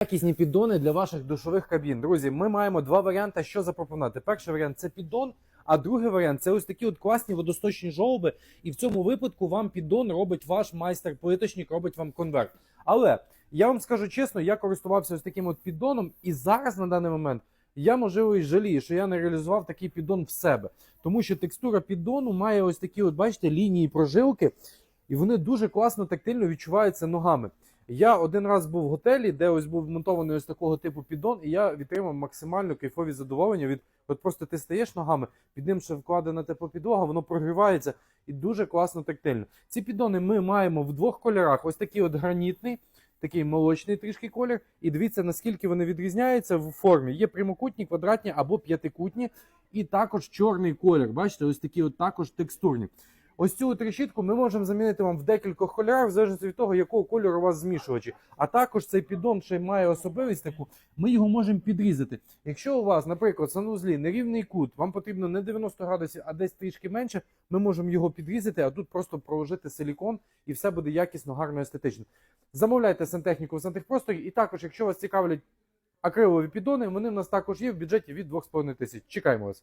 Якісні піддони для ваших душових кабін. Друзі, ми маємо два варіанти, що запропонувати. Перший варіант це піддон, а другий варіант це ось такі от класні водосточні жолоби. І в цьому випадку вам піддон робить ваш майстер-плиточник, робить вам конверт. Але я вам скажу чесно, я користувався ось таким от піддоном, і зараз на даний момент я можливо і жалію, що я не реалізував такий піддон в себе, тому що текстура піддону має ось такі, от бачите, лінії прожилки, і вони дуже класно тактильно відчуваються ногами. Я один раз був в готелі, де ось був вмонтований ось такого типу піддон, і я відтримав максимально кайфові задоволення від от просто ти стаєш ногами, під ним ще вкладена теплопідлога, воно прогрівається і дуже класно тактильно. Ці піддони ми маємо в двох кольорах: ось такий от гранітний, такий молочний трішки колір. І дивіться, наскільки вони відрізняються в формі. Є прямокутні, квадратні або п'ятикутні, і також чорний колір. Бачите, ось такі от також текстурні. Ось цю от ми можемо замінити вам в декількох кольорах, в залежності від того, якого кольору у вас змішувачі. А також цей піддон ще має особливість таку, ми його можемо підрізати. Якщо у вас, наприклад, в санузлі нерівний кут, вам потрібно не 90 градусів, а десь трішки менше, ми можемо його підрізати, а тут просто проложити силікон, і все буде якісно, гарно, естетично. Замовляйте сантехніку в сантехпросторі, і також, якщо вас цікавлять акрилові піддони, вони в нас також є в бюджеті від 2,5 тисяч. Чекаємо вас.